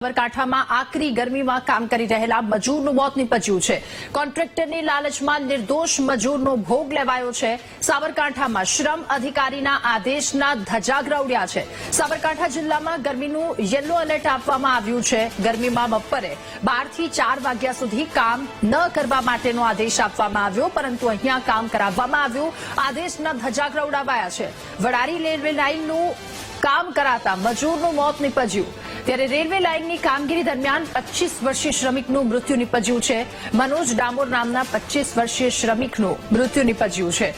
સાબરકાંઠામાં આકરી ગરમીમાં કામ કરી રહેલા મજૂરનું મોત નીપજ્યું છે. કોન્ટ્રાક્ટરની લાલચમાં નિર્દોષ મજૂરનો ભોગ લેવાયો છે. સાબરકાંઠામાં શ્રમ અધિકારીના આદેશના ધજાગરા ઉડ્યા છે. સાબરકાંઠા જિલ્લામાં ગરમીનું યલો એલર્ટ આપવામાં આવ્યું છે. ગરમીમાં બપોરે બારથી ચાર વાગ્યા સુધી કામ ન કરવા માટેનો આદેશ આપવામાં આવ્યો, પરંતુ અહીંયા કામ કરાવવામાં આવ્યું. આદેશના ધજાગરા ઉડાવાયા છે. વડારી રેલવે લાઇનનું કામ કરાતા મજૂરનું મોત નીપજ્યું. ત્યારે રેલવે લાઇનની કામગીરી દરમિયાન પચીસ વર્ષીય શ્રમિકનું મૃત્યુ નિપજ્યું છે. મનોજ ડામોર નામના પચીસ વર્ષીય શ્રમિકનું મૃત્યુ નિપજ્યું છે.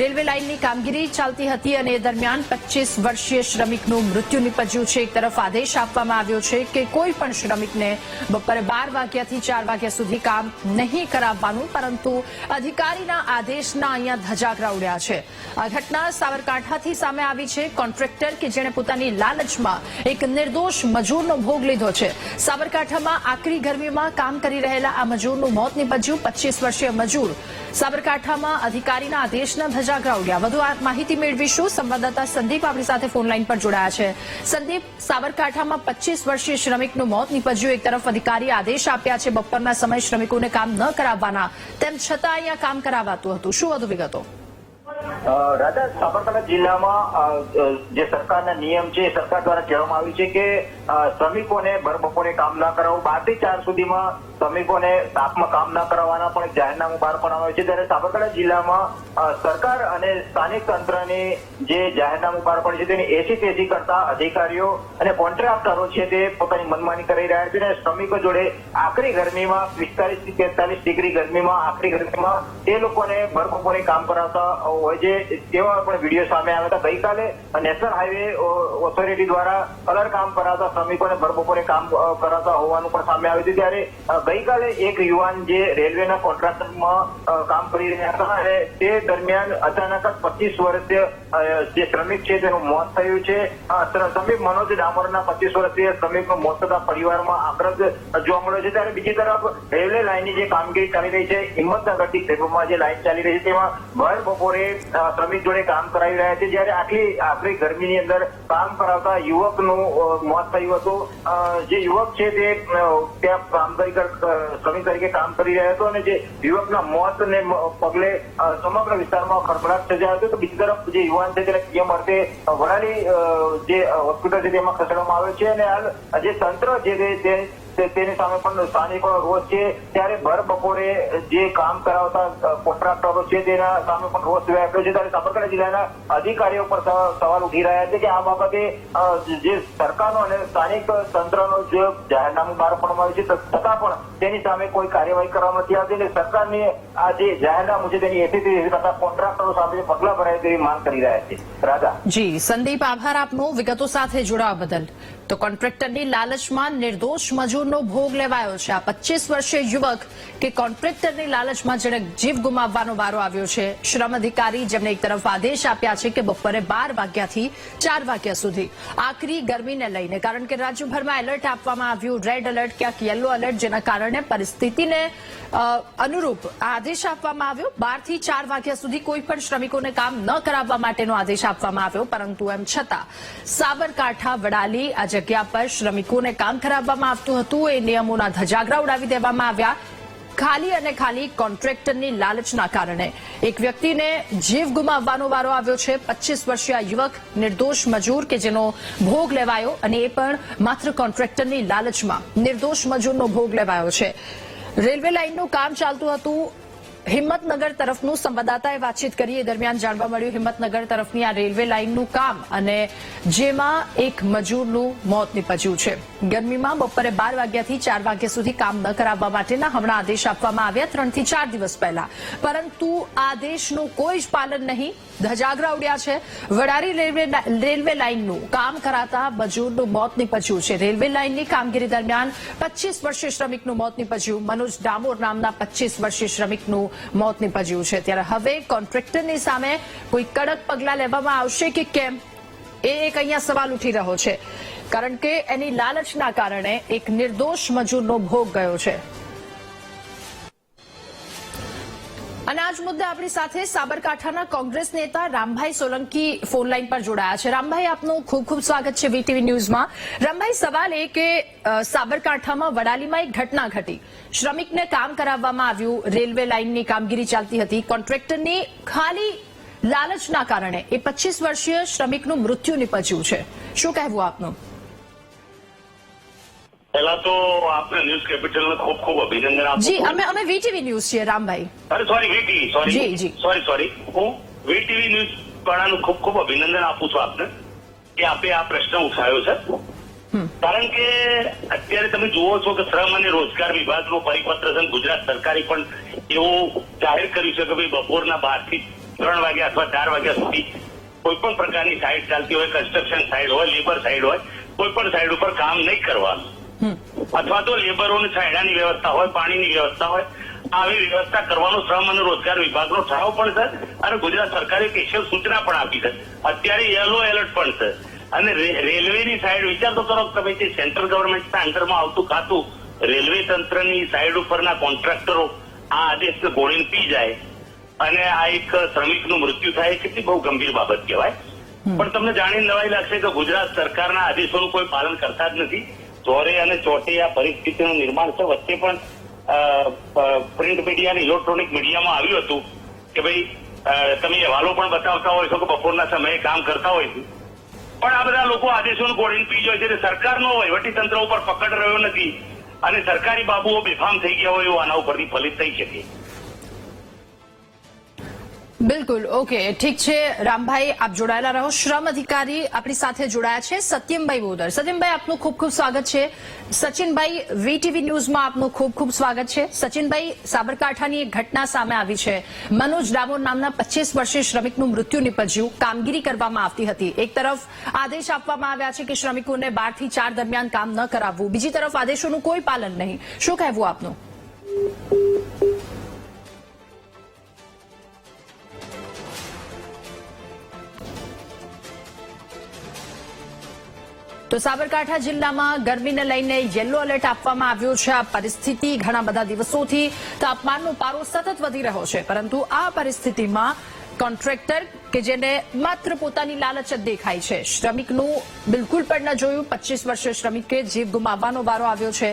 રેલવે લાઇનની કામગીરી ચાલતી હતી અને દરમિયાન પચીસ વર્ષીય શ્રમિકનું મૃત્યુ નિપજ્યું છે. એક તરફ આદેશ આપવામાં આવ્યો છે કે કોઈ શ્રમિકને બપોરે બાર વાગ્યાથી ચાર વાગ્યા સુધી કામ નહીં કરાવવાનું, પરંતુ અધિકારીના આદેશના અહીંયા ધજાગરા ઉડ્યા છે. આ ઘટના સાબરકાંઠાથી સામે આવી છે. કોન્ટ્રાક્ટર કે જેણે પોતાની લાલચમાં એક નિર્દોષ મજૂરનો ભોગ લીધો છે. સાબરકાંઠામાં આકરી ગરમીમાં કામ કરી રહેલા આ મજૂરનું મોત નીપજ્યું પચીસ વર્ષીય મજૂર. સાબરકાંઠામાં અધિકારીના આદેશના ધજાગરા ઉડ્યા. વધુ માહિતી મેળવીશું. સંવાદદાતા સંદીપ આપણી સાથે ફોનલાઈન પર જોડાયા છે. સંદીપ, સાબરકાંઠામાં પચીસ વર્ષીય શ્રમિકનું મોત નીપજ્યું. એક તરફ અધિકારીએ આદેશ આપ્યા છે બપોરના સમય શ્રમિકોને કામ ન કરાવવાના. તેમ છતાં અહીંયા કામ કરાવાતું હતું. શું વધુ વિગતો? રાજા, સાબરકાંઠા જિલ્લામાં જે સરકારના નિયમ છે સરકાર દ્વારા કહેવામાં આવ્યું છે કે શ્રમિકોને ભર કામ ના કરાવવું બાર ચાર સુધીમાં શ્રમિકોને તાપમાં કામ ના કરાવવાના પણ જાહેરનામું બહાર પાડવામાં છે. ત્યારે સાબરકાંઠા જિલ્લામાં સરકાર અને સ્થાનિક તંત્રની જે જાહેરનામું બહાર પાડ્યું છે, તેની એસી તેસી કરતા અધિકારીઓ અને કોન્ટ્રાક્ટરો છે તે પોતાની મનમાની કરી રહ્યા છે અને શ્રમિકો જોડે આખરી ગરમીમાં, પિસ્તાલીસથી તેતાલીસ ડિગ્રી ગરમીમાં, આખરી ગરમીમાં તે લોકોને ભર બપોરે કામ કરાવતા હોય છે. તેવા પણ વીડિયો સામે આવ્યા હતા. ગઈકાલે નેશનલ હાઈવે ઓથોરિટી દ્વારા કલર કામ કરાવતા શ્રમિકોને ભર બપોરે કામ કરાતા હોવાનું પણ સામે આવ્યું હતું. ત્યારે ગઈકાલે એક યુવાન જે રેલવેના કોન્ટ્રાક્ટરમાં અ, કામ કરી રહ્યા હતા અને તે દરમિયાન અચાનક જ પચીસ વર્ષીય જે શ્રમિક છે, તેનું મોત થયું છે. શ્રમિક મનોજ ડામોરના પચીસ વર્ષીય શ્રમિકનું મોત થતા પરિવારમાં આક્રદ જોવા મળ્યો છે. ત્યારે બીજી તરફ રેલવે લાઇનની જે કામગીરી ચાલી રહી છે, હિંમતનગરથી ખેડૂતમાં જે લાઇન ચાલી રહી છે, તેમાં ભર બપોરે શ્રમિક જોડે કામ કરાવી રહ્યા છે. જ્યારે આટલી આટલી ગરમીની અંદર કામ કરાવતા યુવકનું મોત થયું હતું. જે યુવક છે, તે ત્યાં કામ તરીકે શ્રમિક તરીકે કામ કરી રહ્યો હતો અને જે યુવકના મોતને પગલે સમગ્ર વિસ્તારમાં ખળભળાટ સર્જાયો હતો. તો બીજી તરફ જે યુવાન તેને પીએમ અર્થે વડાલી જે હોસ્પિટલ છે તેમાં ખસેડવામાં આવ્યો છે અને હાલ જે તંત્ર તે, તે- તેની સામે પણ સ્થાનિકો રોષ છે. ત્યારે ભર બપોરે જે કામ કરાવતા કોન્ટ્રાક્ટરો છે, તેના સામે પણ રોષ વ્યાપ્યો છે. ત્યારે સાબરકાંઠા જિલ્લાના અધિકારીઓ પર સવાલ ઉઠી રહ્યા છે કે આ બાબતે જે સરકારનો અને સ્થાનિક તંત્રનો જે જાહેરનામું બહાર પાડવામાં આવ્યું છે છતાં પણ તેની સામે કોઈ કાર્યવાહી કરવામાં નથી આવતી અને સરકારની આ જે જાહેરનામું છે, તેની એસી કરતા કોન્ટ્રાક્ટરો સામે પગલા ભરાય તેવી માંગ કરી રહ્યા છે. રાજા. જી, સંદીપ, આભાર આપનો. વિગતો સાથે જોડાવા બદલ. તો કોન્ટ્રાક્ટરની લાલચમાં નિર્દોષ મજૂરનો ભોગ લેવાયો છે. આ પચીસ વર્ષીય યુવક કે કોન્ટ્રાક્ટરની લાલચમાં જેને જીવ ગુમાવવાનો વારો આવ્યો છે. શ્રમ અધિકારી જેમને એક તરફ આદેશ આપ્યા છે કે બપોરે બાર વાગ્યાથી ચાર વાગ્યા સુધી આકરી ગરમીને લઈને, કારણ કે રાજ્યભરમાં એલર્ટ આપવામાં આવ્યું. રેડ એલર્ટ ક્યાંક યલો એલર્ટ જેના કારણે પરિસ્થિતિને અનુરૂપ આદેશ આપવામાં આવ્યો. બારથી ચાર વાગ્યા સુધી કોઈ પણ શ્રમિકોને કામ ન કરાવવા માટેનો આદેશ આપવામાં આવ્યો, પરંતુ એમ છતાં સાબરકાંઠા, વડાલી આ જગ્યા પર શ્રમિકોને કામ કરાવવામાં આવતું હતું. એ નિયમોના ધજાગરા ઉડાવી દેવામાં આવ્યા. ખાલી અને ખાલી કોન્ટ્રાક્ટરની લાલચના કારણે. એક વ્યક્તિને જીવ ગુમાવવાનો વારો આવ્યો છે. પચીસ વર્ષીય યુવક નિર્દોષ મજૂર કે જેનો ભોગ લેવાયો અને એ પણ માત્ર કોન્ટ્રાક્ટરની લાલચમાં. નિર્દોષ મજૂરનો ભોગ લેવાયો છે. રેલવે લાઇનનું કામ ચાલતું હતું. હિંમતનગર તરફનું સંવાદદાતાએ વાતચીત કરી એ દરમિયાન જાણવા મળ્યું હિંમતનગર તરફની આ રેલવે લાઇનનું કામ અને જેમાં એક મજૂરનું મોત નીપજ્યું છે. ગરમીમાં બપોરે બાર વાગ્યાથી ચાર વાગ્યા સુધી કામ ન કરાવવા માટેના હમણાં આદેશ આપવામાં આવ્યા ત્રણથી ચાર દિવસ પહેલા. પરંતુ આદેશનું કોઈ જ પાલન નહીં. ધજાગરા ઉડ્યા છે. વડારી રેલવે લાઇનનું કામ કરાતા મજૂરનું મોત નીપજ્યું છે. રેલવે લાઇનની કામગીરી દરમિયાન પચીસ વર્ષીય શ્રમિકનું મોત નીપજ્યું. મનોજ ડામોર નામના પચીસ વર્ષીય શ્રમિકનું મોત નીપજ્યું છે ત્યારે હવે કોન્ટ્રાક્ટરની સામે કોઈ કડક પગલાં લેવામાં આવશે કે કેમ? એ એક અહીંયા સવાલ ઉઠી રહ્યો છે. કારણ કે એની લાલચના કારણે એક નિર્દોષ મજૂરનો ભોગ ગયો છે. અને આજ મુદ્દે આપણી સાથે સાબરકાંઠાના કોંગ્રેસ નેતા રામભાઈ સોલંકી ફોન લાઈન પર જોડાયા છે. રામભાઈ, આપનું ખૂબ ખૂબ સ્વાગત છે વીટીવી ન્યૂઝમાં. રામભાઈ, સવાલ એ કે સાબરકાંઠામાં વડાલીમાં એક ઘટના ઘટી. શ્રમિકને કામ કરાવવામાં આવ્યું, રેલવે લાઇનની કામગીરી ચાલતી હતી. કોન્ટ્રાક્ટરની ખાલી લાલચના કારણે એ પચીસ વર્ષીય શ્રમિકનું મૃત્યુ નિપજ્યું છે. શું કહેવું આપનું? પહેલા તો આપને ન્યૂઝ કેપિટલને ખૂબ ખૂબ અભિનંદન આપું જી અમે અમે વીટીવી ન્યૂઝ છીએ રામભાઈ. અરે sorry VTV sorry. Sorry sorry હું વીટીવી ન્યૂઝ વાળાનું ખૂબ ખૂબ અભિનંદન આપું છું આપને કે આપે આ પ્રશ્ન ઉઠાવ્યો છે. કારણ કે અત્યારે તમે જુઓ છો કે શ્રમ અને રોજગાર વિભાગનો પરિપત્ર છે ગુજરાત સરકારે પણ એવું જાહેર કર્યું છે કે ભાઈ બપોરના બારથી ત્રણ વાગ્યા અથવા ચાર વાગ્યા સુધી કોઈ પણ પ્રકારની સાઇડ ચાલતી હોય કન્સ્ટ્રક્શન સાઇડ હોય લેબર સાઈડ હોય કોઈ પણ સાઇડ ઉપર કામ નહીં કરવાનું. અથવા તો લેબરોની છાયડાની વ્યવસ્થા હોય પાણીની વ્યવસ્થા હોય. આવી વ્યવસ્થા કરવાનો શ્રમ અને રોજગાર વિભાગનો ઠરાવ પણ છે અને ગુજરાત સરકારે સ્પેશિયલ સૂચના પણ આપી છે. અત્યારે યલો એલર્ટ પણ છે. અને રેલવેની સાઈડ વિચાર તો કરો તમે જે સેન્ટ્રલ ગવર્મેન્ટના અંડરમાં આવતું ખાતું રેલવે તંત્રની સાઈડ ઉપરના કોન્ટ્રાક્ટરો આ આદેશને ગોળીને પી જાય અને આ એક શ્રમિકનું મૃત્યુ થાય કેટલી બહુ ગંભીર બાબત કહેવાય. પણ તમને જાણીને નવાઈ લાગશે કે ગુજરાત સરકારના આદેશોનું કોઈ પાલન કરતા જ નથી. ચોરે અને ચોટે આ પરિસ્થિતિનું નિર્માણ છે. વચ્ચે પણ પ્રિન્ટ મીડિયા અને ઇલેક્ટ્રોનિક મીડિયામાં આવ્યું હતું કે ભાઈ તમે અહેવાલો પણ બતાવતા હોય છો કે બપોરના સમયે કામ કરતા હોય છે. પણ આ બધા લોકો આદેશોનું ગોળીને પી જાય છે. એટલે સરકારનો વહીવટીતંત્ર ઉપર પકડ રહ્યો નથી. અને સરકારી બાબુઓ બેફામ થઈ ગયા હોય એવું આના ઉપરથી ફલિત થઈ શકે. બિલકુલ. ઓકે ઠીક છે. રામભાઈ, આપ જોડાયેલા રહો. શ્રમ અધિકારી આપણી સાથે જોડાયા છે. સત્યમભાઈ બોદર. સત્યમભાઈ, આપનું ખૂબ ખૂબ સ્વાગત છે. સચિનભાઈ, વીટીવી ન્યૂઝમાં આપનું ખૂબ ખૂબ સ્વાગત છે. સચિનભાઈ, સાબરકાંઠાની એક ઘટના સામે આવી છે. મનોજ ડામોર નામના પચીસ વર્ષીય શ્રમિકનું મૃત્યુ નિપજ્યું. કામગીરી કરવામાં આવતી હતી. એક તરફ આદેશ આપવામાં આવ્યા છે કે શ્રમિકોને બારથી ચાર દરમિયાન કામ ન કરાવવું. બીજી તરફ આદેશોનું કોઈ પાલન નહીં. શું કહેવું આપનું? તો સાબરકાંઠા જિલ્લામાં ગરમીને લઈને યલો એલર્ટ આપવામાં આવ્યું છે. આ પરિસ્થિતિ ઘણા બધા દિવસોથી તાપમાનનો પારો સતત વધી રહ્યો છે. પરંતુ આ પરિસ્થિતિમાં કોન્ટ્રાક્ટર કે જેને માત્ર પોતાની લાલચ જ દેખાય છે, શ્રમિકનું બિલકુલ પણ ન જોયું. પચીસ વર્ષે શ્રમિકે જીવ ગુમાવવાનો વારો આવ્યો છે.